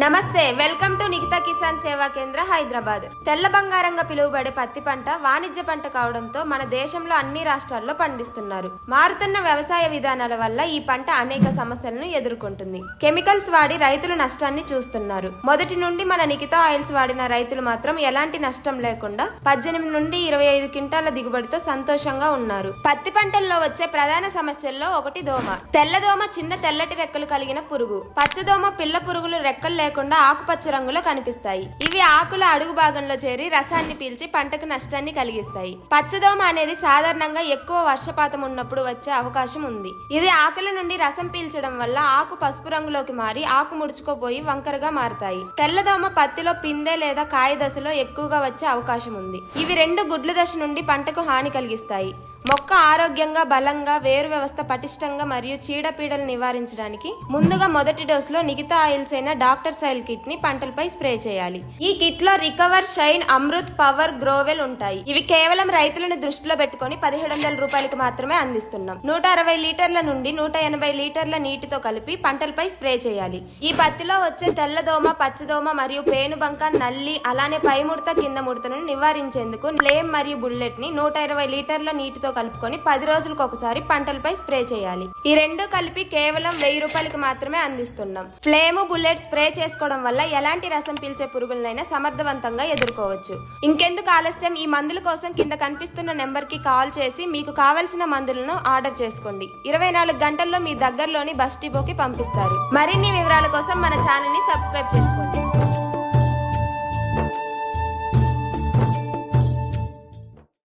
నమస్తే welcome to Nikhita Kisan సేవా కేంద్ర హైదరాబాద్. తెల్ల బంగారంగా పిలువబడే పత్తి పంట వాణిజ్య పంట కావడంతో మన దేశంలో అన్ని రాష్ట్రాల్లో పండిస్తున్నారు. మారుతున్న వ్యవసాయ విధానాల వల్ల ఈ పంట అనేక సమస్యలను ఎదుర్కొంటుంది. కెమికల్స్ వాడి రైతులు నష్టాన్ని చూస్తున్నారు. మొదటి నుండి మన నిఖితా ఆయిల్స్ వాడిన రైతులు మాత్రం ఎలాంటి నష్టం లేకుండా పద్దెనిమిది నుండి ఇరవై ఐదు క్వింటాల దిగుబడితో సంతోషంగా ఉన్నారు. పత్తి పంటల్లో వచ్చే ప్రధాన సమస్యల్లో ఒకటి దోమ. తెల్లదోమ చిన్న తెల్లటి రెక్కలు కలిగిన పురుగు. పచ్చదోమ పిల్ల పురుగులు రెక్కలు లేకుండా ఆకుపచ్చ రంగులో కనిపిస్తాయి. ఇవి ఆకుల అడుగు భాగంలో చేరి రసాన్ని పీల్చి పంటకు నష్టాన్ని కలిగిస్తాయి. పచ్చదోమ అనేది సాధారణంగా ఎక్కువ వర్షపాతం ఉన్నప్పుడు వచ్చే అవకాశం ఉంది. ఇది ఆకుల నుండి రసం పీల్చడం వల్ల ఆకు పసుపు రంగులోకి మారి ఆకు ముడుచుకోపోయి వంకరగా మారుతాయి. తెల్లదోమ పత్తిలో పిందె లేదా కాయ దశలో ఎక్కువగా వచ్చే అవకాశం ఉంది. ఇవి రెండు గుడ్ల దశ నుండి పంటకు హాని కలిగిస్తాయి. మొక్క ఆరోగ్యంగా బలంగా వేరు వ్యవస్థ పటిష్టంగా మరియు చీడపీడలు నివారించడానికి ముందుగా మొదటి డోసులో నిగితా ఆయిల్స్ అయిన డాక్టర్ సైల్ కిట్ని పంటలపై స్ప్రే చేయాలి. ఈ కిట్లో Recover Shine Amrit Power Growel ఉంటాయి. ఇవి కేవలం రైతులను దృష్టిలో పెట్టుకొని పదిహేడు వందల రూపాయలకు మాత్రమే అందిస్తున్నాం. నూట అరవై లీటర్ల నుండి నూట ఎనభై లీటర్ల నీటితో కలిపి పంటలపై స్ప్రే చేయాలి. ఈ పత్తిలో వచ్చే తెల్లదోమ పచ్చదోమ మరియు పేనుబంక నల్లి అలానే పై ముడత కింద ముడతను నివారించేందుకు ఫ్లేమ్ మరియు బుల్లెట్ని నూట ఇరవై లీటర్ల నీటితో కలుపుకొని పది రోజులకు ఒకసారి పంటలపై స్ప్రే చేయాలి. ఈ రెండు కలిపి కేవలం వెయ్యి రూపాయలకి మాత్రమే అందిస్తున్నాం. ఫ్లేమ్ బుల్లెట్ స్ప్రే చేసుకోవడం వల్ల ఎలాంటి రసం పీల్చే పురుగులనైనా సమర్థవంతంగా ఎదుర్కోవచ్చు. ఇంకెందుకు ఆలస్యం? ఈ మందుల కోసం కింద కనిపిస్తున్న నెంబర్కి కాల్ చేసి మీకు కావలసిన మందులను ఆర్డర్ చేసుకోండి. ఇరవై నాలుగు గంటల్లో మీ దగ్గరలోని బస్ డిపోకి పంపిస్తారు. మరిన్ని వివరాల కోసం మన ఛానల్ని సబ్స్క్రైబ్ చేసుకోండి.